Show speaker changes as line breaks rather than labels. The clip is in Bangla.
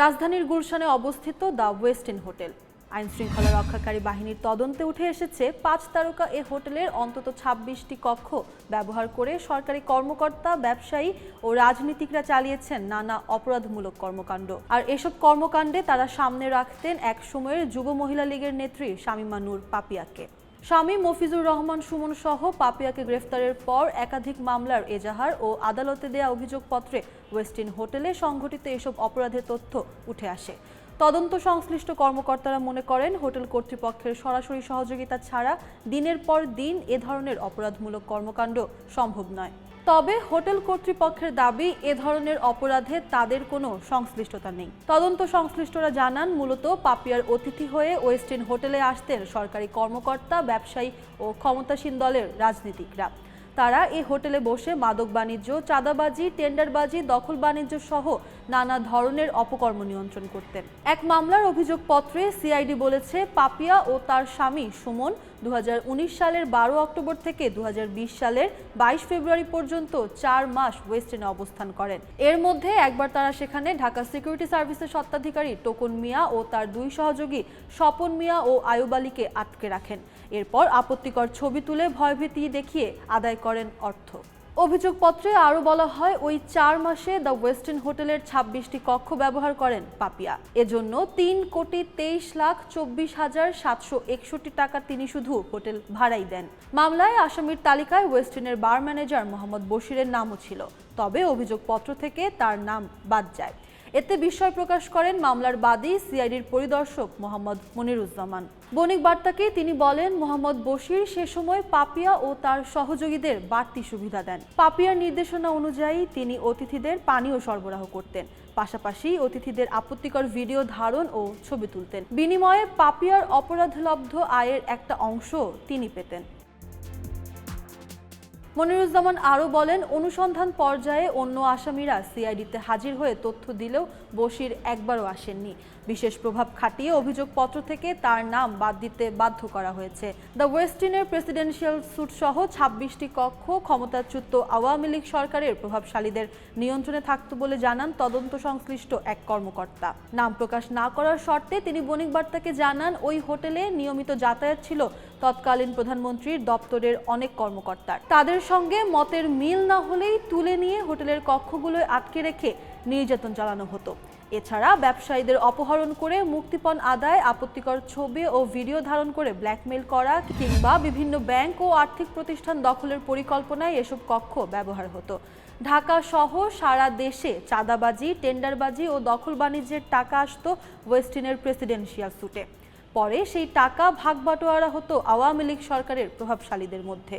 রাজধানীর গুলশানে অবস্থিত দ্য ওয়েস্টিন হোটেল। আইন শৃঙ্খলা রক্ষাকারী বাহিনীর তদন্তে উঠে এসেছে পাঁচ তারকা এ হোটেলের অন্তত ছাব্বিশটি কক্ষ ব্যবহার করে সরকারি কর্মকর্তা, ব্যবসায়ী ও রাজনীতিকরা চালিয়েছেন নানা অপরাধমূলক কর্মকাণ্ড। আর এসব কর্মকাণ্ডে তারা সামনে রাখতেন এক সময়ের যুব মহিলা লীগের নেত্রী শামীমা নূর পাপিয়াকে। স্বামী মফিজুর রহমান সুমন সহ পাপিয়াকে গ্রেফতারের পর একাধিক মামলার এজাহার ও আদালতে দেয়া অভিযোগপত্রে ওয়েস্টিন হোটেলে সংঘটিত এসব অপরাধের তথ্য উঠে আসে। তদন্ত সংশ্লিষ্ট কর্মকর্তারা মনে করেন, হোটেল কর্তৃপক্ষের সরাসরি সহযোগিতা ছাড়া দিনের পর দিন এ ধরনের অপরাধমূলক কর্মকাণ্ড সম্ভব নয়। তবে হোটেল কর্তৃপক্ষের দাবি, এ ধরনের অপরাধে তাদের কোনো সংশ্লিষ্টতা নেই। তদন্ত সংশ্লিষ্টরা জানান, মূলত পাপিয়ার অতিথি হয়ে ওয়েস্টার্ন হোটেলে আসতেন সরকারি কর্মকর্তা, ব্যবসায়ী ও ক্ষমতাসীন দলের রাজনীতিকরা। তারা এই হোটেলে বসে মাদক বাণিজ্য, চাঁদাবাজি, টেন্ডারবাজি, দখল বাণিজ্য সহ নানা ধরনের অপকর্ম নিয়ন্ত্রণ করতেন। এক মামলার অভিযোগপত্রে সিআইডি বলেছে, পাপিয়া ও তার স্বামী সুমন দুহাজার উনিশ সালের বারো অক্টোবর থেকে দুহাজার বিশ সালের বাইশ ফেব্রুয়ারি পর্যন্ত চার মাস ওয়েস্টার্নে অবস্থান করেন। এর মধ্যে একবার তারা সেখানে ঢাকা সিকিউরিটি সার্ভিসের স্বত্বাধিকারী টোকন মিয়া ও তার দুই সহযোগী স্বপন মিয়া ও আয়ুব আলীকে আটকে রাখেন। এরপর আপত্তিকর ছবি তুলে ভয়ভীতি দেখিয়ে আদায় করেন অর্থ। অভিযোগপত্রে আরও বলা হয়, ওই চার মাসে দ্য ওয়েস্টার্ন হোটেলের ছাব্বিশটি কক্ষ ব্যবহার করেন পাপিয়া। এজন্য তিন কোটি তেইশ লাখ চব্বিশ হাজার সাতশো একষট্টি টাকা তিনি শুধু হোটেল ভাড়াই দেন। মামলায় আসামির তালিকায় ওয়েস্টার্নের বার ম্যানেজার মোহাম্মদ বশিরের নামও ছিল। তবে অভিযোগপত্র থেকে তার নাম বাদ যায়। এতে বিস্ময় প্রকাশ করেন মামলার বাদী সিআইডির পরিদর্শক মোহাম্মদ মনিরুজ্জামান। বণিক বার্তাকে তিনি বলেন, মোহাম্মদ বশির সে সময় পাপিয়া ও তার সহযোগীদের বাড়তি সুবিধা দেন। পাপিয়ার নির্দেশনা অনুযায়ী তিনি অতিথিদের পানীয় সরবরাহ করতেন। পাশাপাশি অতিথিদের আপত্তিকর ভিডিও ধারণ ও ছবি তুলতেন। বিনিময়ে পাপিয়ার অপরাধলব্ধ আয়ের একটা অংশ তিনি পেতেন। মনিরুজ্জামান আরও বলেন, অনুসন্ধান পর্যায়ে অন্য আসামিরা সিআইডিতে হাজির হয়ে তথ্য দিলেও বশির একবারও আসেননি। বিশেষ প্রভাব খাটিয়ে অভিযোগপত্র থেকে তার নাম বাদ দিতে বাধ্য করা হয়েছে। দ্য ওয়েস্টিনের প্রেসিডেন্সিয়াল স্যুট সহ ছাব্বিশটি কক্ষ ক্ষমতাচ্যুত আওয়ামী লীগ সরকারের প্রভাবশালীদের নিয়ন্ত্রণে থাকত বলে জানান তদন্ত সংশ্লিষ্ট এক কর্মকর্তা। নাম প্রকাশ না করার শর্তে তিনি বণিক বার্তাকে জানান, ওই হোটেলে নিয়মিত যাতায়াত ছিল তৎকালীন প্রধানমন্ত্রীর দপ্তরের অনেক কর্মকর্তার। তাদের সঙ্গে মতের মিল না হলেই তুলে নিয়ে হোটেলের কক্ষগুলোয় আটকে রেখে নির্যাতন চালানো হতো। এছাড়া ব্যবসায়ীদের অপহরণ করে মুক্তিপণ আদায়, আপত্তিকর ছবি ও ভিডিও ধারণ করে ব্ল্যাকমেল করা কিংবা বিভিন্ন ব্যাংক ও আর্থিক প্রতিষ্ঠান দখলের পরিকল্পনায় এসব কক্ষ ব্যবহার হতো। ঢাকা সহ সারা দেশে চাঁদাবাজি, টেন্ডারবাজি ও দখল বাণিজ্যের টাকা আসতো ওয়েস্টিনের প্রেসিডেন্সিয়াল স্যুটে। পরে সেই টাকা ভাগ বাটোয়ারা হতো আওয়ামী লীগ সরকারের প্রভাবশালীদের মধ্যে।